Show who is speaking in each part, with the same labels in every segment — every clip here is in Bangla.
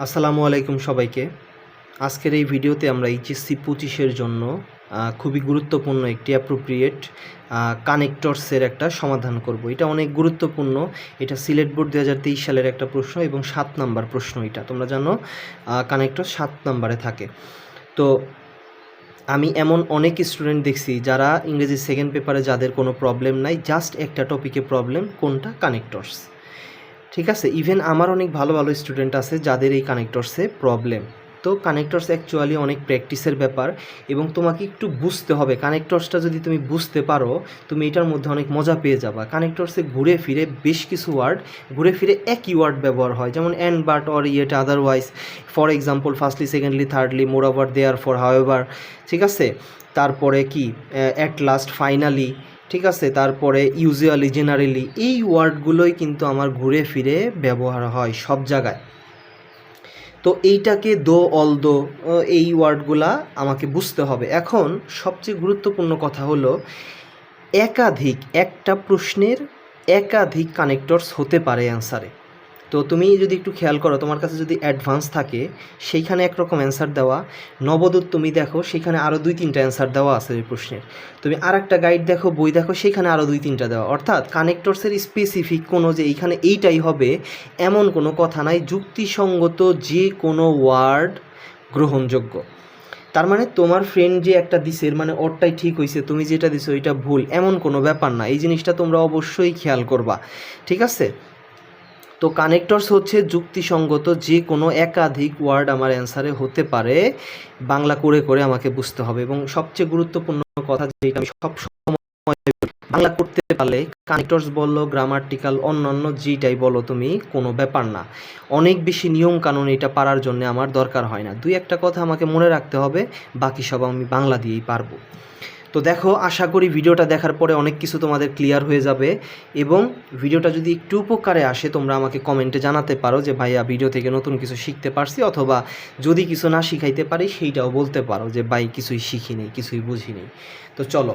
Speaker 1: আসসালামু আলাইকুম সবাইকে। আজকের এই ভিডিওতে আমরা এইচএসসি পঁচিশের জন্য খুবই গুরুত্বপূর্ণ একটি অ্যাপ্রোপ্রিয়েট কানেক্টরসের একটা সমাধান করব। এটা অনেক গুরুত্বপূর্ণ। এটা সিলেট বোর্ড দু হাজার তেইশ সালের একটা প্রশ্ন এবং সাত নাম্বার প্রশ্ন এটা। তোমরা জানো কানেক্টর সাত নাম্বারে থাকে। তো আমি এমন অনেক স্টুডেন্ট দেখছি যারা ইংরেজি সেকেন্ড পেপারে যাদের কোনো প্রবলেম নাই জাস্ট একটা টপিকে প্রবলেম কোনটা কানেক্টরস ঠিক আছে ইভেন আমার অনেক ভালো ভালো স্টুডেন্ট আছে যাদের এই কানেক্টরসে প্রবলেম তো কানেক্টরস অ্যাকচুয়ালি অনেক প্র্যাকটিসের ব্যাপার এবং তোমাকে একটু বুঝতে হবে। কানেক্টরসটা যদি তুমি বুঝতে পারো, তুমি এটার মধ্যে অনেক মজা পেয়ে যাবা। কানেক্টরসে ঘুরে ফিরে বেশ কিছু ওয়ার্ড ঘুরে ফিরে একই ওয়ার্ড ব্যবহার হয়। যেমন and but or yet otherwise for example firstly secondly thirdly moreover therefore however ঠিক আছে? তারপরে কি? অ্যাট লাস্ট ফাইনালি ঠিক আছে, তারপরে ইউজুয়ালি জেনারেলি এই ওয়ার্ডগুলোই কিন্তু আমার ঘুরে ফিরে ব্যবহার হয় সব জায়গায়। তো এইটাকে দো অল দো এই ওয়ার্ডগুলা আমাকে বুঝতে হবে। এখন সবচেয়ে গুরুত্বপূর্ণ কথা হলো, একাধিক একটা প্রশ্নের একাধিক কানেক্টরস হতে পারে অ্যান্সারে তো তুমি যদি একটু খেয়াল করো, তোমার কাছে যদি অ্যাডভান্স থাকে, সেইখানে একরকম অ্যান্সার দেওয়া। নবদূত তুমি দেখো, সেখানে আরও দুই তিনটা অ্যান্সার দেওয়া আছে ওই প্রশ্নের। তুমি আর একটা গাইড দেখো, বই দেখো, সেখানে আরও দুই তিনটা দেওয়া। অর্থাৎ কানেক্টরসের স্পেসিফিক কোনো যে এইখানে এইটাই হবে, এমন কোনো কথা নাই, যুক্তিসঙ্গত যে কোনো ওয়ার্ড গ্রহণযোগ্য। তার মানে তোমার ফ্রেন্ড যে একটা দিছে মানে ওরটাই ঠিক হয়েছে তুমি যেটা দিছো ওইটা ভুল, এমন কোনো ব্যাপার না। এই জিনিসটা তোমরা অবশ্যই খেয়াল করবা। ঠিক আছে? তো কানেক্টরস হচ্ছে যুক্তিসঙ্গত যে কোনো একাধিক ওয়ার্ড আমার অ্যান্সারে হতে পারে। বাংলা করে করে আমাকে বুঝতে হবে এবং সবচেয়ে গুরুত্বপূর্ণ কথা যেটা আমি সব সময় বাংলা করতে পারলে কানেক্টরস বলল গ্রামার্টিক্যাল অন্যান্য যেটাই বলো তুমি, কোনো ব্যাপার না। অনেক বেশি নিয়ম কানুন এটা পারার জন্য আমার দরকার হয় না। দুই একটা কথা আমাকে মনে রাখতে হবে, বাকি সব আমি বাংলা দিয়েই পারব। তো দেখো, আশা করি ভিডিওটা দেখার পরে অনেক কিছু তোমাদের ক্লিয়ার হয়ে যাবে এবং ভিডিওটা যদি একটু উপকারে আসে, তোমরা আমাকে কমেন্টে জানাতে পারো যে, ভাইয়া ভিডিও থেকে নতুন কিছু শিখতে পারছি অথবা যদি কিছু না শিখাইতে পারি, সেইটাও বলতে পারো যে, ভাই, কিছুই শিখি নেই, কিছুই বুঝি নেই। তো চলো।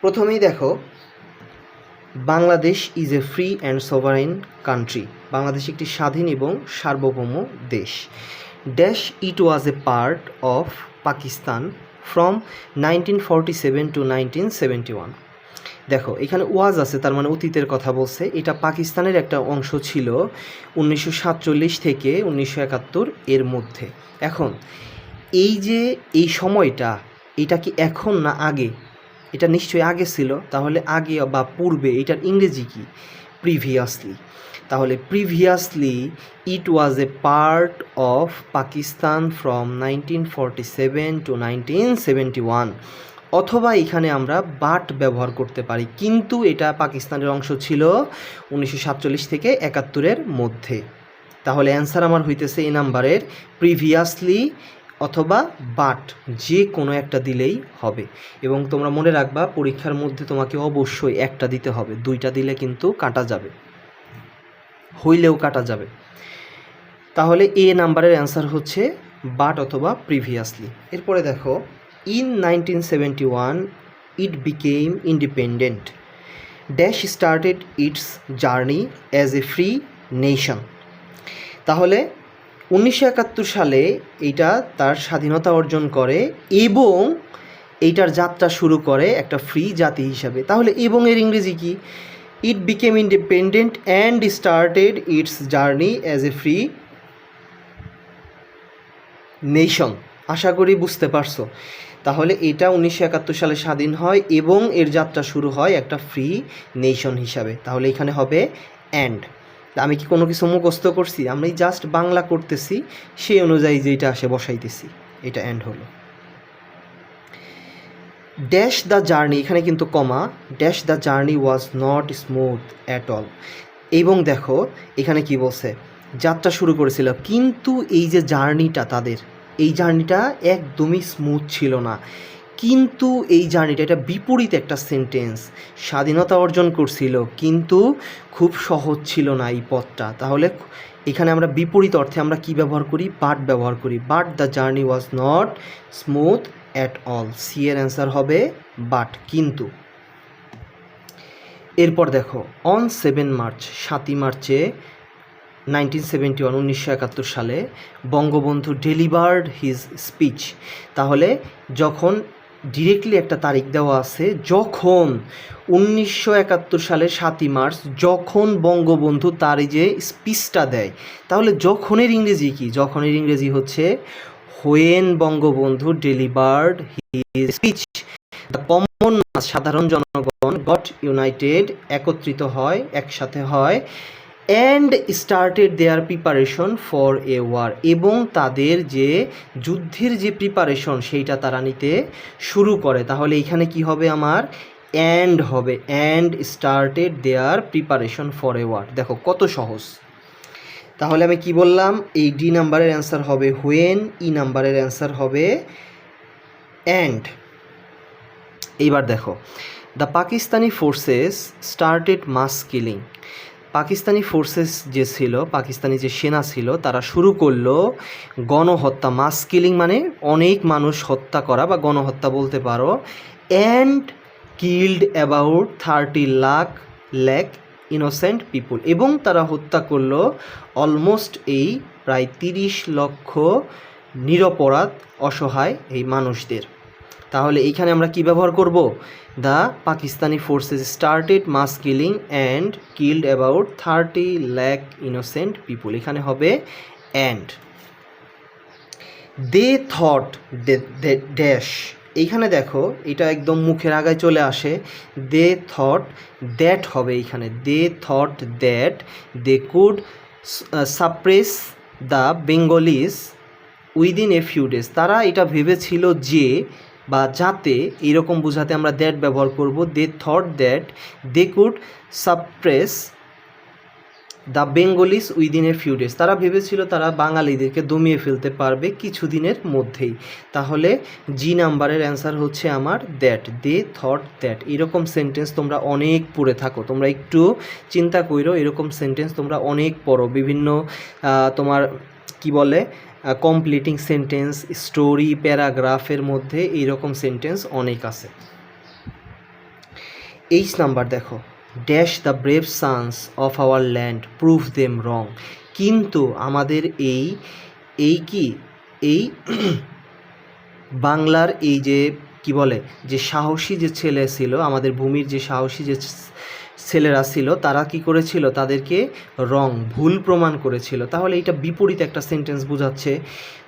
Speaker 1: প্রথমেই দেখো, Bangladesh is a free and sovereign country Bangladesh একটি স্বাধীন এবং সার্বভৌম দেশ। Dash it was a part of Pakistan from nineteen forty seven to nineteen seventy one দেখো, এখানে ওয়াজ আছে, তার মানে অতীতের কথা বলছে। এটা পাকিস্তানের একটা অংশ ছিল উনিশশো সাতচল্লিশ থেকে উনিশশো একাত্তর এর মধ্যে। এখন, এই যে এই সময়টা, এটা কি এখন না আগে? এটা নিশ্চয়ই আগে ছিল। তাহলে আগে বা পূর্বে এটার ইংরেজি কি? প্রিভিয়াসলি তাহলে previously it was a part of Pakistan from nineteen forty seven to nineteen seventy one অথবা এখানে আমরা বাট ব্যবহার করতে পারি। কিন্তু এটা পাকিস্তানের অংশ ছিল উনিশশো সাতচল্লিশ থেকে একাত্তরের মধ্যে। তাহলে অ্যান্সার আমার হইতেছে এই নাম্বারের প্রিভিয়াসলি অথবা বাট যে কোনো একটা দিলেই হবে। এবং তোমরা মনে রাখবা, পরীক্ষার মধ্যে তোমাকে অবশ্যই একটা দিতে হবে। দুইটা দিলে কিন্তু কাটা যাবে। হইলেও কাটা যাবে। তাহলে এ নাম্বারের অ্যান্সার হচ্ছে বাট অথবা প্রিভিয়াসলি। এরপরে দেখো, in nineteen seventy one it became independent. Dash started its journey as a free nation. তাহলে উনিশশো একাত্তর সালে এইটা তার স্বাধীনতা অর্জন করে এবং এইটার যাত্রা শুরু করে একটা ফ্রি জাতি হিসাবে। তাহলে এবং এর ইংরেজি কি? It became independent and started its journey as a free nation আশা করি বুঝতে পারছ। তাহলে এটা উনিশশো একাত্তর সালে স্বাধীন হয় এবং এর যাত্রা শুরু হয় একটা ফ্রি নেশন হিসাবে। তাহলে এখানে হবে অ্যান্ড আমি কি কোনো কিছু মুখস্থ করছি? আমরা জাস্ট বাংলা করতেছি, সেই অনুযায়ী যেটা আসে বসাইতেছি, এটা অ্যান্ড হলো। ড্যাশ দ্য জার্নি এখানে কিন্তু comma dash the journey was not smooth at all এবং দেখো, এখানে কি বলছে? যাত্রা শুরু করেছিল, কিন্তু এই যে জার্নিটা তাদের, এই জার্নিটা একদমই স্মুথ ছিল না। কিন্তু এই জার্নিটা এটা বিপরীত একটা সেন্টেন্স স্বাধীনতা অর্জন করছিল, কিন্তু খুব সহজ ছিল না এই পথটা। তাহলে এখানে আমরা বিপরীত অর্থে আমরা কি ব্যবহার করি? বাট ব্যবহার করি। But the journey was not smooth at all. C এর অ্যান্সার হবে বাট, কিন্তু। এরপর দেখো অন সেভেন মার্চ সাতই মার্চে নাইনটিন সেভেন্টি ওয়ান উনিশশো একাত্তর সালে বঙ্গবন্ধু ডেলিভার্ড হিজ স্পিচ তাহলে যখন ডিরেক্টলি একটা তারিখ দেওয়া আছে, যখন উনিশশো একাত্তর সালের সাতই মার্চ, যখন বঙ্গবন্ধু তার এই যে স্পিচটা দেয়, তাহলে যখনের ইংরেজি কি? যখনের ইংরেজি হচ্ছে when Bangabandhu delivered his speech common সাধারণ জনগণ গট ইউনাইটেড একত্রিত হয়, একসাথে হয় and started their preparation for a war এবং তাদের যে যুদ্ধের যে প্রিপারেশন সেইটা তারা নিতে শুরু করে। তাহলে এখানে কি হবে আমার? অ্যান্ড হবে। And started their preparation for a war দেখো, কত সহজ। তাহলে আমি কি বললাম? এই ডি নাম্বারের অ্যান্সার হবে হোয়েন ই নাম্বারের অ্যান্সার হবে অ্যান্ড এইবার দেখো। The Pakistani forces started mass killing Pakistani forces যে ছিল, পাকিস্তানি যে সেনা ছিল, তারা শুরু করল গণহত্যা মাস কিলিং মানে অনেক মানুষ হত্যা করা বা গণহত্যা বলতে পারো and killed about thirty lakh lakh innocent people এবং তারা হত্যা করল অলমোস্ট এই প্রায় তিরিশ লক্ষ নিরপরাধ, অসহায় এই মানুষদের। তাহলে এইখানে আমরা কি ব্যবহার করব? The Pakistani forces started mass killing and killed about thirty lakh innocent people এখানে হবে অ্যান্ড দে থট ড্যাশ এইখানে দেখো, এটা একদম মুখের আগায় চলে আসে। দে থট দ্যাট হবে এইখানে they thought that they could suppress the Bengalis within a few days তারা এটা ভেবেছিল যে বা যাতে এরকম বোঝাতে আমরা দ্যাট ব্যবহার করব they thought that they could suppress the Bengalis within a few days তারা ভেবেছিল তারা বাঙালিদেরকে দমিয়ে ফেলতে পারবে কিছুদিনের মধ্যেই। তাহলে জি নাম্বারের অ্যান্সার হচ্ছে আমার দ্যাট দে থট দ্যাট এরকম সেন্টেন্স তোমরা অনেক পড়ে থাকো। তোমরা একটু চিন্তা করো এরকম সেন্টেন্স তোমরা অনেক পড়ো। বিভিন্ন তোমার কি বলে কমপ্লিটিং সেন্টেন্স স্টোরি প্যারাগ্রাফের মধ্যে এইরকম সেন্টেন্স অনেক আছে। এইচ নাম্বার দেখো। Dash the brave sons of our land prove them wrong কিন্তু আমাদের এই এই কি? এই বাংলার এই যে, কি বলে? যে সাহসী যে ছেলে ছিল, আমাদের ভূমির যে সাহসী যে ছেলেরা ছিল, তারা কি করেছিল? তাদেরকে রং, ভুল প্রমাণ করেছিল। তাহলে এটা বিপরীত একটা সেন্টেন্স বোঝাচ্ছে।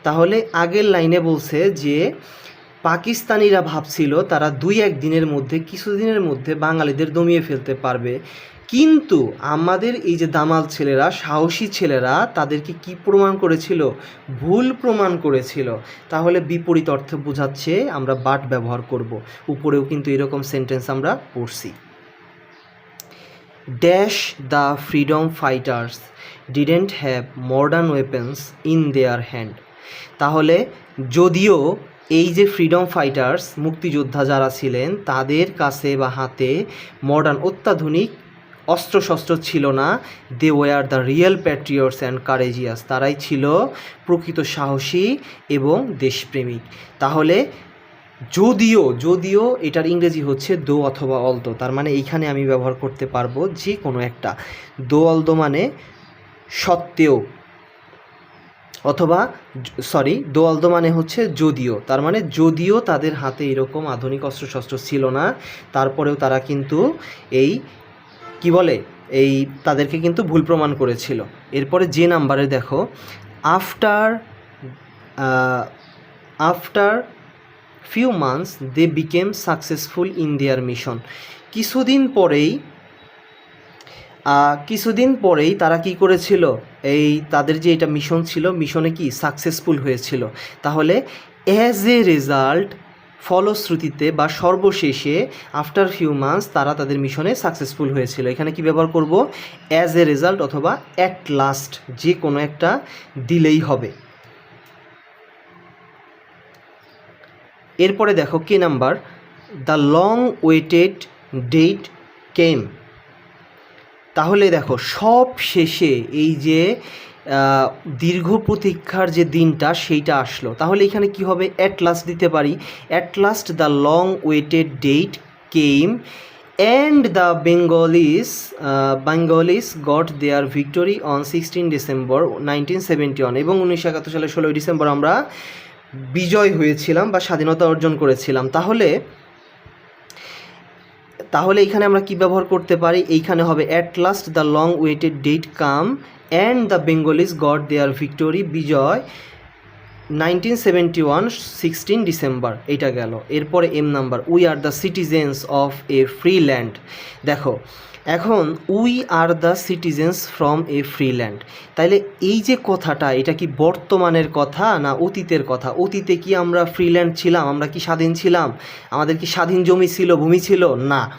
Speaker 1: তাহলে আগের লাইনে বলছে যে, পাকিস্তানিরা ভাবছিল তারা দুই এক দিনের মধ্যে কিছুদিনের মধ্যে বাঙালিদের দমিয়ে ফেলতে পারবে। কিন্তু আমাদের এই যে দামাল ছেলেরা, সাহসী ছেলেরা, তাদেরকে কি প্রমাণ করেছিল? ভুল প্রমাণ করেছিল। তাহলে বিপরীত অর্থে বোঝাচ্ছে আমরা বাট ব্যবহার করব। উপরেও কিন্তু এরকম সেন্টেন্স আমরা পড়ছি। Dash the freedom fighters didn't have modern weapons in their hand তাহলে যদিও এই যে ফ্রিডম ফাইটার্স মুক্তিযোদ্ধা যারা ছিলেন, তাদের কাছে বা হাতে মডার্ন অত্যাধুনিক অস্ত্রশস্ত্র ছিল না they were the real patriots and courageous তারাই ছিল প্রকৃত সাহসী এবং দেশপ্রেমিক। তাহলে যদিও যদিও এটার ইংরেজি হচ্ছে দো অথবা অলদো, তার মানে এইখানে আমি ব্যবহার করতে পারব যে কোনো একটা। দো অলদো মানে সত্ত্বেও অথবা সরি দো অলদো মানে হচ্ছে যদিও, তার মানে যদিও তাদের হাতে এরকম আধুনিক অস্ত্রশস্ত্র ছিল না, তারপরেও তারা কিন্তু এই, কি বলে, এই তাদেরকে কিন্তু ভুল প্রমাণ করেছিল। এরপরে যে নাম্বারে দেখো after after few months they became successful in their mission কিছুদিন পরেই কিছুদিন পরেই তারা কি করেছিল? এই তাদের যে এটা মিশন ছিল মিশনে কি সাকসেসফুল হয়েছিল? তাহলে অ্যাজ এ রেজাল্ট ফলশ্রুতিতে বা সর্বশেষে আফটার ফিউ মান্থস তারা তাদের মিশনে সাকসেসফুল হয়েছিল। এখানে কি ব্যবহার করব? অ্যাজ এ রেজাল্ট অথবা অ্যাট লাস্ট যে কোনো একটা দিলেই হবে। এরপরে দেখো K number? The long waited date came তাহলে দেখো, সব শেষে এই যে দীর্ঘ প্রতীক্ষার যে দিনটা সেইটা আসলো। তাহলে এখানে কি হবে? অ্যাট লাস্ট দিতে পারি। At last the long waited date came and the Bengalis Bengalis got their victory on sixteen December nineteen seventy one এবং উনিশশো একাত্তর সালের ষোলোই ডিসেম্বর আমরা বিজয় হয়েছিলাম বা স্বাধীনতা অর্জন করেছিলাম, তাহলে তাহলে এখানে আমরা কি ব্যবহার করতে পারি? এইখানে হবে at last the long waited date come and the Bengalis got their victory Bijoy nineteen seventy one sixteen December এইটা গেল। এরপরে M number we are the citizens of a free land দেখো এখন we are the citizens from a free land তাইলে এই যে কথাটা, এটা কি বর্তমানের কথা না অতীতের কথা? অতীতে কি আমরা ফ্রিল্যান্ড ছিলাম? আমরা কি স্বাধীন ছিলাম? আমাদের কি স্বাধীন জমি ছিল, ভূমি ছিল? না।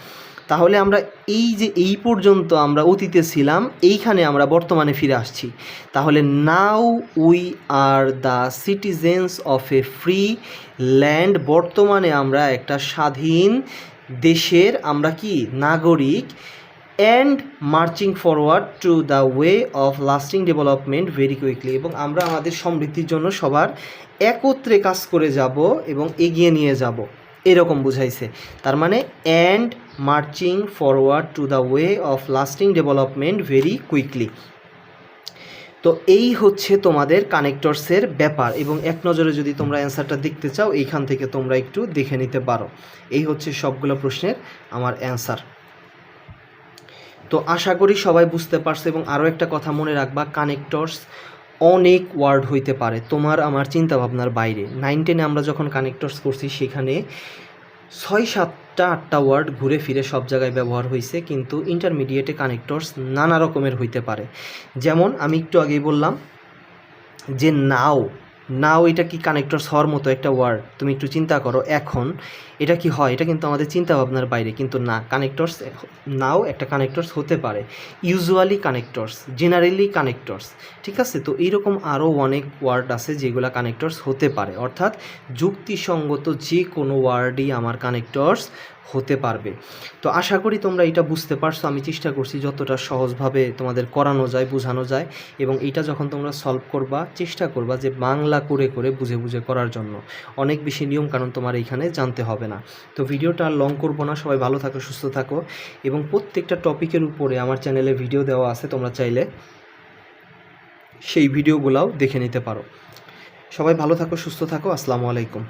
Speaker 1: তাহলে আমরা এই যে এই পর্যন্ত আমরা অতীতে ছিলাম, এইখানে আমরা বর্তমানে ফিরে আসছি। তাহলে now we are the citizens of a free land বর্তমানে আমরা একটা স্বাধীন দেশের আমরা কি? নাগরিক। And marching forward to the way of lasting development very quickly এবং আমরা আমাদের সমৃদ্ধির জন্য সবার একত্রে কাজ করে যাব এবং এগিয়ে নিয়ে যাব। এরকম বুঝাইছে। তার মানে and marching forward to the way of lasting development very quickly তো এই হচ্ছে তোমাদের কানেক্টরসের ব্যাপার এবং এক নজরে যদি তোমরা অ্যান্সারটা দেখতে চাও, এইখান থেকে তোমরা একটু দেখে নিতে পারো। এই হচ্ছে সবগুলো প্রশ্নের আমার অ্যান্সার তো আশা করি সবাই বুঝতে পারছ এবং আরও একটা কথা মনে রাখবা কানেক্টরস অনেক ওয়ার্ড হইতে পারে তোমার আমার চিন্তা ভাবনার বাইরে নাইন টেনে আমরা যখন কানেক্টরস করছি, সেখানে ছয় সাতটা আটটা ওয়ার্ড ঘুরে ফিরে সব জায়গায় ব্যবহার হয়েছে কিন্তু ইন্টারমিডিয়েটে কানেক্টরস নানা রকমের হইতে পারে। যেমন আমি একটু আগেই বললাম যে নাও নাও এটা কি কানেক্টরস হওয়ার মতো একটা ওয়ার্ড তুমি একটু চিন্তা করো, এখন এটা কি হয়? এটা কিন্তু আমাদের চিন্তা ভাবনার বাইরে, কিন্তু না কানেক্টরস নাও একটা কানেক্টরস হতে পারে। ইউজুয়ালি কানেক্টরস জেনারেলি কানেক্টরস ঠিক আছে? তো এইরকম আরও অনেক ওয়ার্ড আছে যেগুলো কানেক্টরস হতে পারে। অর্থাৎ যুক্তিসঙ্গত যে কোনো ওয়ার্ডই আমার কানেক্টরস হতে পারবে। তো আশা করি তোমরা এটা বুঝতে পারছ। আমি চেষ্টা করছি যতটা সহজভাবে তোমাদের করানো যায়, বোঝানো যায় এবং এটা যখন তোমরা সলভ করবা, চেষ্টা করবা যে বাংলা করে করে বুঝে বুঝে করার জন্য। অনেক বেশি নিয়ম কারণ তোমার এইখানে জানতে হবে না। তো ভিডিওটা আর লং করব না। সবাই ভালো থাকো, সুস্থ থাকো এবং প্রত্যেকটা টপিকের উপরে আমার চ্যানেলে ভিডিও দেওয়া আছে। তোমরা চাইলে সেই ভিডিওগুলাও দেখে নিতে পারো। সবাই ভালো থাকো, সুস্থ থাকো। আসসালামু আলাইকুম।